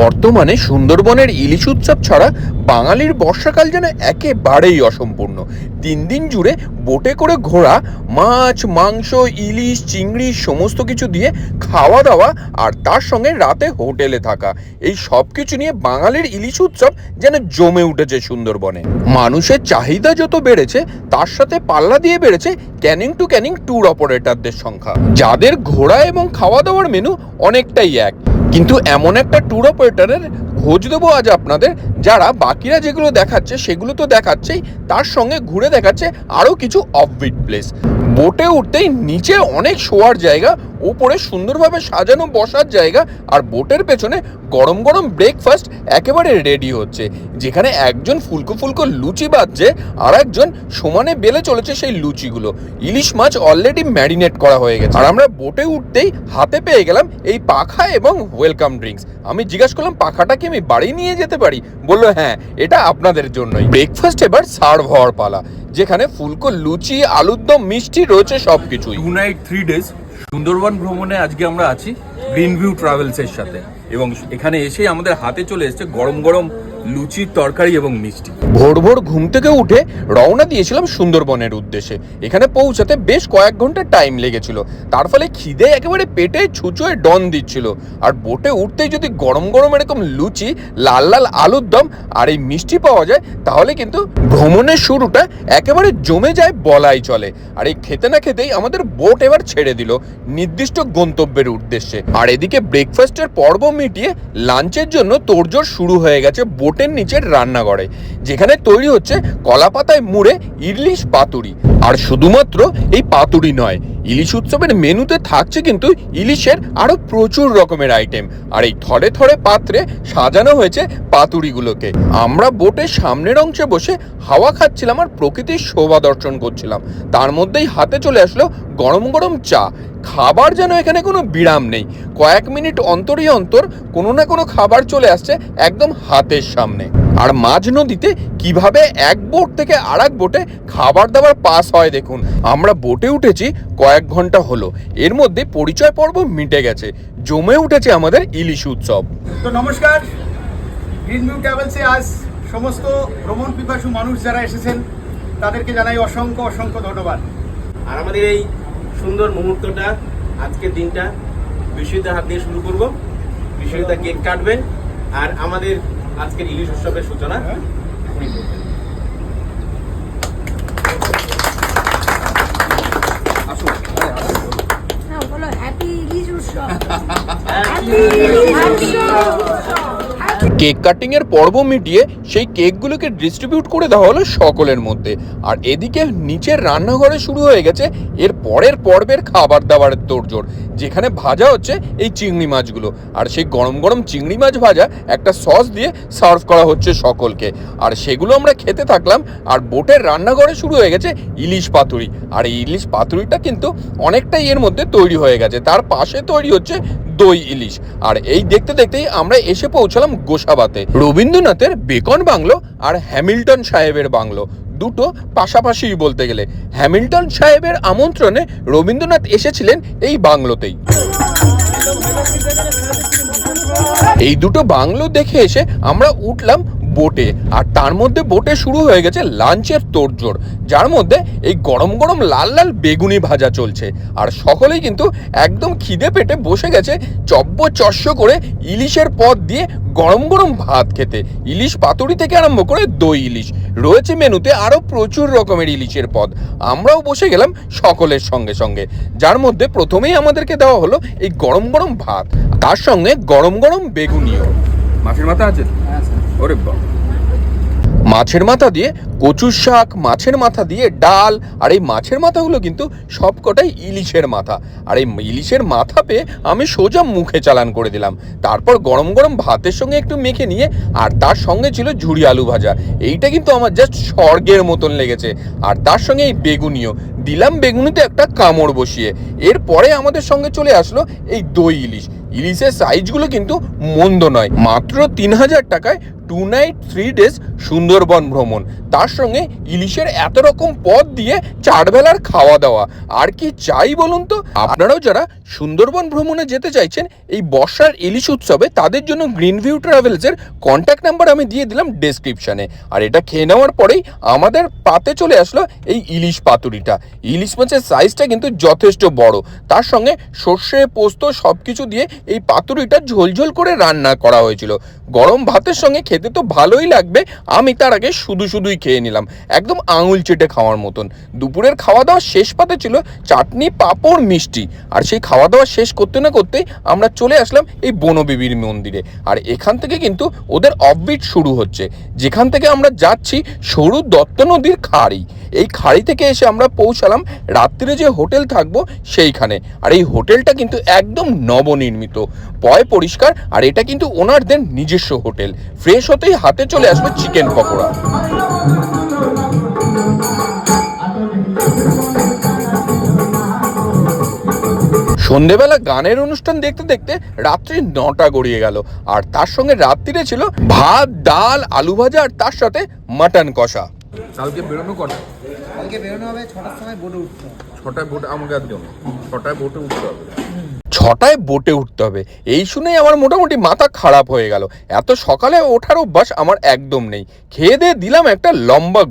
বর্তমানে সুন্দরবনের ইলিশ উৎসব ছাড়া বাঙালির বর্ষাকাল যেন একেবারেই অসম্পূর্ণ। তিন দিন জুড়ে বোটে করে ঘোরা, মাছ, মাংস, ইলিশ, চিংড়ি সমস্ত কিছু দিয়ে খাওয়া দাওয়া আর তার সঙ্গে রাতে হোটেলে থাকা। এই সব কিছু নিয়ে বাঙালির ইলিশ উৎসব যেন জমে উঠেছে সুন্দরবনে। মানুষের চাহিদা যত বেড়েছে, তার সাথে পাল্লা দিয়ে বেড়েছে ক্যানিং টু ক্যানিং ট্যুর অপারেটরদের সংখ্যা। যাদের ঘোরা এবং খাওয়া দাওয়ার মেনু অনেকটাই এক। কিন্তু এমন একটা ট্যুর অপারেটরের খোঁজ দেবো আজ আপনাদের, যারা বাকিরা যেগুলো দেখাচ্ছে, সেগুলো তো দেখাচ্ছেই, তার সঙ্গে ঘুরে দেখাচ্ছে আরও কিছু অফবিট প্লেস বোটে উঠতেই নিচে অনেক শোয়ার জায়গা উপরে সুন্দরভাবে সাজানো বসার জায়গা আর বোটের পেছনে গরম গরম ব্রেকফাস্ট একেবারে রেডি হচ্ছে। যেখানে একজন ফুলকো ফুলকো লুচি বাজছে আর একজন সমানে বেলে চলেছে সেই লুচিগুলো। ইলিশ মাছ অলরেডি ম্যারিনেট করা হয়ে গেছে। আর আমরা বোটে উঠতেই হাতে পেয়ে গেলাম এই পাখা এবং ওয়েলকাম ড্রিঙ্কস আমি জিজ্ঞাসা করলাম, পাখাটা কি আমি বাড়ি নিয়ে যেতে পারি? বলল হ্যাঁ এটা আপনাদের জন্যই। ব্রেকফাস্ট এবার সার্ভ হওয়ার পালা, যেখানে ফুলকো লুচি, আলুর দম, মিষ্টি রয়েছে সবকিছুই। Two night three days Sundarban ভ্রমণে আজকে আমরা আছি গ্রিন ভিউ ট্রাভেলসের সাথে। এবং এখানে এসে আমাদের হাতে চলে এসেছে গরম গরম লুচির তরকারি এবং মিষ্টি। ভোর ভোর ঘুম থেকে উঠে রওনা দিয়েছিলাম সুন্দরবনের উদ্দেশ্যে। এখানে পৌঁছাতে বেশ কয়েক ঘণ্টা টাইম লেগেছিল। তার ফলে খিদে একেবারে পেটে ছুঁচোয় ডন দিচ্ছিল। আর বোটে উঠতেই যদি গরম গরম এরকম লুচি, লাল লাল আলুর দম আর এই মিষ্টি পাওয়া যায়, তাহলে কিন্তু ভ্রমণের শুরুটা একেবারে জমে যায় বলাই চলে। আর এই খেতে না খেতেই আমাদের বোট এবার ছেড়ে দিল নির্দিষ্ট গন্তব্যের উদ্দেশ্যে। আর এদিকে ব্রেকফাস্টের পর্ব মিটিয়ে লাঞ্চের জন্য তোড়জোড় শুরু হয়ে গেছে বোটের নিচের রান্নাঘরে, যেখানে তৈরি হচ্ছে কলা পাতায় মুড়ে ইডলিশ পাতুরি। আর শুধুমাত্র এই পাতুরি নয় ইলিশ উৎসবের মেনুতে থাকছে কিন্তু ইলিশের আরও প্রচুর রকমের আইটেম আর এই থরে থরে পাত্রে সাজানো হয়েছে পাতুরিগুলোকে আমরা বোটের সামনের অংশে বসে হাওয়া খাচ্ছিলাম আর প্রকৃতির শোভা দর্শন করছিলাম। তার মধ্যেই হাতে চলে আসলো গরম গরম চা। খাবার যেন এখানে কোনো বিরাম নেই। কয়েক মিনিট অন্তরই অন্তর কোনো না কোনো খাবার চলে আসছে একদম হাতের সামনে। আর মাঝ নদীতে কীভাবে এক বোট থেকে আর এক বোটে খাবার দাবার পাস হয় দেখুন। আমরা বোটে উঠেছি কয়েক ঘণ্টা হলো। এর মধ্যে পরিচয় পর্ব মিটে গেছে। জমে উঠেছে আমাদের ইলিশ উৎসব। তো নমস্কার। গ্রিন ভিউ ট্রাভেলসে আজ সমস্ত ভ্রমণ পিপাসু মানুষ যারা এসেছেন তাদেরকে জানাই অসংখ্য অসংখ্য ধন্যবাদ। আর আমাদের এই সুন্দর মুহূর্তটা আজকের দিনটা বিশ্বজিতের হাত দিয়ে শুরু করব। বিশ্বজিতা কেক কাটবেন আর আমাদের আজকের ইলিশ উৎসবের সূচনা উনি করবেন হ্যাঁ বলো হ্যাপি ইলিশ উৎসব। হ্যাপি ইলিশ উৎসব। কেক কাটিং এর পর্ব মিটিয়ে সেই কেকগুলোকে ডিস্ট্রিবিউট করে দেওয়া হলো সকলের মধ্যে। আর এদিকে নিচের রান্নাঘরে শুরু হয়ে গেছে এর পরের পর্বের খাবার দাবারের তোড়জোড়, যেখানে ভাজা হচ্ছে এই চিংড়ি মাছগুলো। আর সেই গরম গরম চিংড়ি মাছ ভাজা একটা সস দিয়ে সার্ভ করা হচ্ছে সকলকে। আর সেগুলো আমরা খেতে থাকলাম, আর বোটের রান্নাঘরে শুরু হয়ে গেছে ইলিশ পাতুরি। আর এই ইলিশ পাতুরিটা কিন্তু অনেকটাই এর মধ্যে তৈরি হয়ে গেছে। তার পাশে তৈরি হচ্ছে দই ইলিশ। আর এই দেখতে দেখতেই আমরা এসে পৌঁছালাম গোসাবাতে। রবীন্দ্রনাথের বেকন বাংলো আর হ্যামিল্টন সাহেবের বাংলো। দুটো পাশাপাশি বলতে গেলে। হ্যামিল্টন সাহেবের আমন্ত্রণে রবীন্দ্রনাথ এসেছিলেন এই বাংলোতেই। এই দুটো বাংলো দেখে এসে আমরা উঠলাম বোটে। আর তার মধ্যে বোটে শুরু হয়ে গেছে লাঞ্চের তোড়জোড়। যার মধ্যে এই গরম গরম লাল লাল বেগুনি ভাজা চলছে। আর সকলেই কিন্তু একদম খিদে পেটে বসে গেছে চব্য চস্য করে ইলিশের পদ দিয়ে গরম গরম ভাত খেতে। ইলিশ পাতুরি থেকে আরম্ভ করে দই ইলিশ। রয়েছে মেনুতে আরও প্রচুর রকমের ইলিশের পদ। আমরাও বসে গেলাম সকলের সঙ্গে সঙ্গে। যার মধ্যে প্রথমেই আমাদেরকে দেওয়া হলো এই গরম গরম ভাত। তার সঙ্গে গরম গরম বেগুনিও। মাছের মাথা আছে। মাছের মাথা দিয়ে, কচুর শাক, মাছের মাথা দিয়ে ডাল, আর এই মাছের মাথাগুলো কিন্তু সবকটাই ইলিশের মাথা। আর এই ইলিশের মাথা পেয়ে আমি সোজা মুখে চালান করে দিলাম। তারপর গরম গরম ভাতের সঙ্গে একটু মেখে নিয়ে, আর তার সঙ্গে ছিল ঝুড়ি আলু ভাজা। এইটা কিন্তু আমার জাস্ট স্বর্গের মতন লেগেছে। আর তার সঙ্গে এই বেগুনিও। দিলাম বেগুনিতে একটা কামড় বসিয়ে। এরপরে আমাদের সঙ্গে চলে আসলো এই দই ইলিশ। ইলিশের সাইজগুলো কিন্তু মন্দ নয়। মাত্র তিন হাজার টাকায় two night, three days Sundarban ভ্রমণ। তার সঙ্গে ইলিশের এত রকম পদ দিয়ে চারবেলার খাওয়া দাওয়া। আর কি চাই বলুন তো? আপনারাও যারা সুন্দরবন ভ্রমণে যেতে চাইছেন, এই বর্ষার ইলিশ উৎসবে তাদের জন্য গ্রিন ভিউ ট্রাভেলসের কন্ট্যাক্ট নাম্বার আমি দিয়ে দিলাম ডেসক্রিপশনে আর এটা খেয়ে নেওয়ার পরেই আমাদের পাতে চলে আসলো এই ইলিশ পাতুরিটা। ইলিশ মাছের সাইজটা কিন্তু যথেষ্ট বড়। তার সঙ্গে সর্ষে, পোস্ত সব কিছু দিয়ে এই পাতুরিটা ঝোলঝোল করে রান্না করা হয়েছিল। গরম ভাতের সঙ্গে খেতে তো ভালোই লাগবে। আমি তার আগে শুধু শুধুই খেয়ে নিলাম। একদম আঙুল চেটে খাওয়ার মতন। দুপুরের খাওয়া দাওয়া শেষ পাতে ছিল চাটনি, পাঁপড়, মিষ্টি। আর সেই খাওয়া দাওয়া শেষ করতে না করতেই আমরা চলে আসলাম এই বনবিবির মন্দিরে। আর এখান থেকে কিন্তু ওদের অফবিট শুরু হচ্ছে। যেখান থেকে আমরা যাচ্ছি সরু দত্ত নদীর খাড়ি। এই খাড়ি থেকে এসে আমরা পৌঁছালাম রাত্রিরে যে হোটেল থাকব সেইখানে। আর এই হোটেলটা কিন্তু একদম নবনির্মিত। পয় পরিষ্কার, আর এটা কিন্তু ওনারদের নিজস্ব হোটেল। ফ্রেশ হতেই হাতে চলে আসবে চিকেন পকোড়া। সন্ধেবেলা গানের অনুষ্ঠান দেখতে দেখতে রাত্রি নটা গড়িয়ে গেল। আর তার সঙ্গে রাত্রিরে ছিল ভাত, ডাল, আলু ভাজা, আর তার সাথে মাটন কষা। কালকে বেরোনো কটা? কালকে বেরোনো হবে ছটার সময় বোটে উঠতে হবে। ছটায় বোটে আমাকে আর জন্য ছটায় বোটে উঠতে হবে। ছটায় বোটে উঠতে হবে। এই শুনেই আমার মোটামুটি মাথা খারাপ হয়ে গেল। এত সকালে ওঠার অভ্যাস আমার একদম নেই। খেয়ে দিয়ে দিলাম একটা লম্বা